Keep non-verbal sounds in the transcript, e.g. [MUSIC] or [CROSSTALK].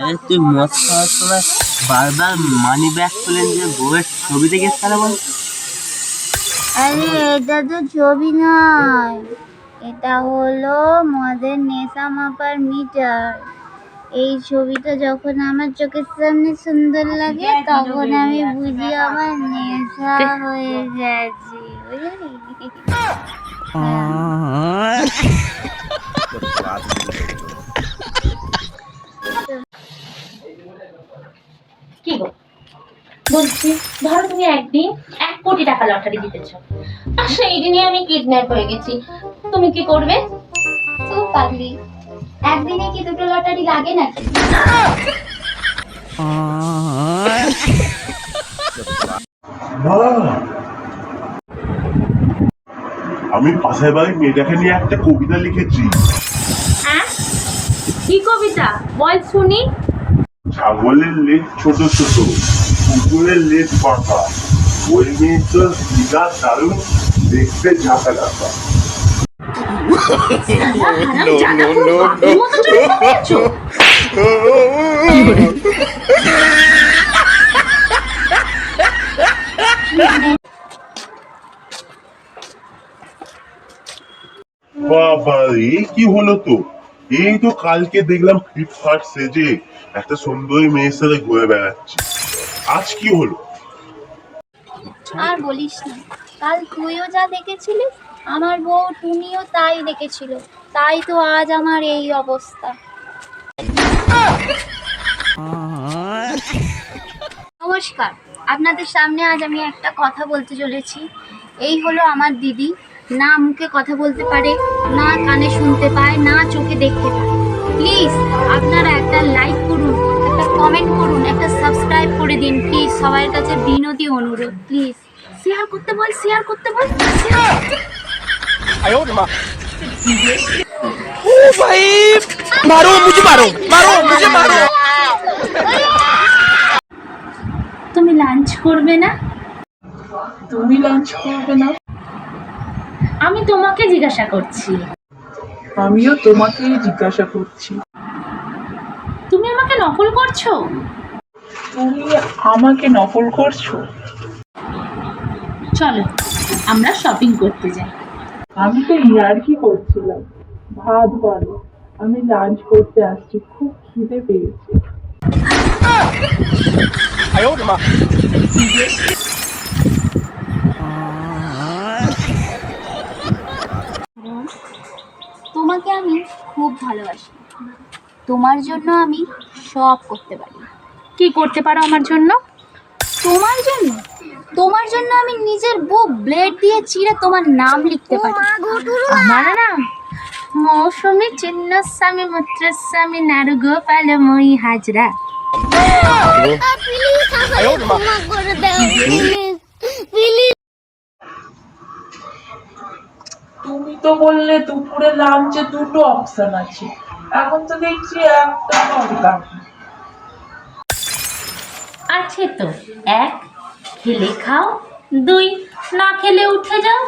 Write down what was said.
আরে তুই মদ খাওয়ার সময় বারবার মানি ব্যাগ খুলে যে বউয়ের ছবি দেখিস কেন বল আরে এটা তো ছবি নয়। এটা হলো মদের নেশা মাপার মিটার। এই ছবিটা যখন আমার চোখের সামনে সুন্দর লাগে তখন আমি বুঝি আমার নেশা হয়ে গেছে। বুঝলি? [LAUGHS] বলছি ধরো তুমি একদিন এক কোটি টাকা লটারি জিতেছ। আর সেই দিনই আমি কিডন্যাপ হয়ে গেছি। তুমি কি করবে? খুব পাগলি একদিনে কি দুটো লটারি লাগে নাকি? আমি পাশের বাড়ির মেয়েটাকে নিয়ে একটা কবিতা লিখেছি। হ্যাঁ কি কবিতা? বল শুনি। ছাগলের লেজ ছোট ছোট। কুকুরের লেজ পাকা ওই মেয়েটার দিঘা দারুণ দেখতে ঝাঁকা ঝাঁকা বাবা এই কি হলো তো? এই তো কালকে দেখলাম ফ্লিপকার্ট সেজে একটা সুন্দরী মেয়ের সাথে ঘুরে বেড়াচ্ছি। আজ কি হলো? আর বলিস না। কাল তুইও যা দেখেছিলিস আমার বউ টুনিও তাই দেখেছিল। তাই তো আজ আমার এই অবস্থা। নমস্কার। আপনাদের সামনে আজ আমি একটা কথা বলতে চলেছি। এই হলো আমার দিদি। না মুখে কথা বলতে পারে, না কানে শুনতে পায়, না চোখে দেখতে পায়। প্লিজ, আপনারা একটা লাইক করে দিন প্লিজ সবাই কাছে বিনতি অনুরোধ প্লিজ শেয়ার করতে বল শেয়ার করতে বল ও ভাই মারো মুঝে মারো মারো মুঝে মারো। তুমি লাঞ্চ করবে না? তুমি লাঞ্চ করবে না? আমি তোমাকে জিজ্ঞাসা করছি। আমিও তোমাকে জিজ্ঞাসা করছি। তুমি আমাকে নকল করছ? তুমি আমাকে নকল করছ? চলো আমরা শপিং করতে যাই। আমি তো ইয়ার্কি করছিলাম। ভাত বাড়ো আমি লাঞ্চ করতে আসছি। খুব খিদে পেয়েছে। তোমাকে আমি খুব ভালোবাসি। তোমার জন্য আমি সব করতে পারি। কি করতে পারো আমার জন্য? তোমার জন্য? তোমার জন্য আমি নিজের বুক ব্লেড দিয়ে চিড়ে তোমার নাম লিখতে পারি। আমার নাম মৌসুমি চিন্নস্বামী মুত্রস্বামী নারু গোপাল মই হাজরা তুমি তো বললে দুপুরে লাঞ্চে দুটো অপশন আছে। এখন তো দেখছি একটা দরকার আছে তো? এক খেলে খাও। দুই না খেলে উঠে যাও।